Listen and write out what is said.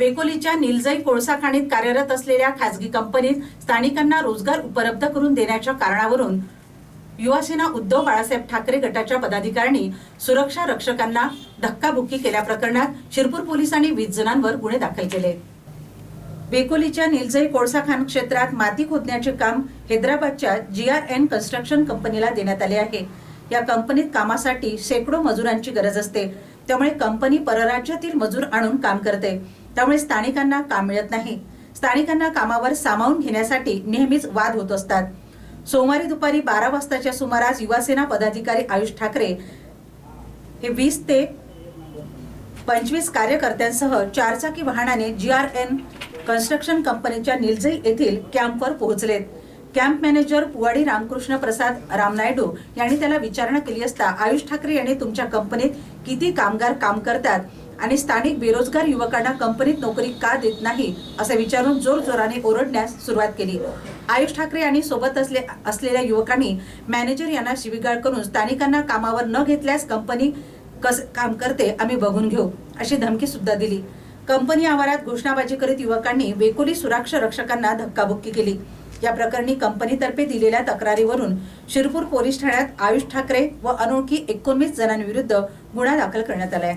वेकोलीच्या निलजई कोळसा खाणीत कार्यरत असलेल्या खासगी कंपनीत स्थानिकांना रोजगार उपलब्ध करून देण्याच्या कारणावरून युवासेना उद्धव बाळासाहेब ठाकरे गटाच्या पदाधिकाऱ्यांनी सुरक्षा रक्षकांना धक्काबुक्की केल्या प्रकरणात शिरपूर पोलिसांनी वीस जणांवर गुन्हे दाखल केले. वेकोलीच्या निलजई कोळसा खाण क्षेत्रात माती खोदण्याचे काम हैदराबादच्या जी आर एन कन्स्ट्रक्शन कंपनीला देण्यात आले आहे. या कंपनीत कामासाठी शेकडो मजुरांची गरज असते. त्यामुळे कंपनी परराज्यातील मजूर आणून काम करते. त्यामुळे स्थानिकांना काम मिळत नाही. स्थानिकांना कामावर सामावून घेण्यासाठी नेहमीच वाद होत असतात. सोमवारी दुपारी बारा वाजताच्या सुमारास युवासेना पदाधिकारी आयुष ठाकरे हे वीस ते पंचवीस कार्यकर्त्यांसह चारचाकी वाहनाने जी आर एन कन्स्ट्रक्शन कंपनीच्या निलजई येथील कॅम्पवर पोहोचलेत कॅम्प मॅनेजर पुवाडी रामकृष्ण प्रसाद रामनायडू यांनी त्याला विचारणा केली असता आयुष ठाकरे यांनी तुमच्या कंपनीत किती कामगार काम करतात आणि स्थानिक बेरोजगार युवकांना कंपनीत नोकरी का देत नाही असे विचारून जोरजोराने ओरडण्यास सुरुवात केली. आयुष ठाकरे यांनी सोबत असले असलेल्या युवकांनी मॅनेजर यांना शिवीगाळ करून स्थानिकांना कामावर न घेतल्यास कंपनी कस काम करते आम्ही बघून घेऊ अशी धमकी सुद्धा दिली. कंपनी आवारात घोषणाबाजी करीत युवकांनी वेकोली सुरक्षा रक्षकांना धक्काबुक्की केली. या प्रकरणी कंपनीतर्फे दिलेल्या तक्रारीवरून शिरपूर पोलीस ठाण्यात आयुष ठाकरे व अनोळखी एकोणवीस जणांविरुद्ध गुन्हा दाखल करण्यात आला आहे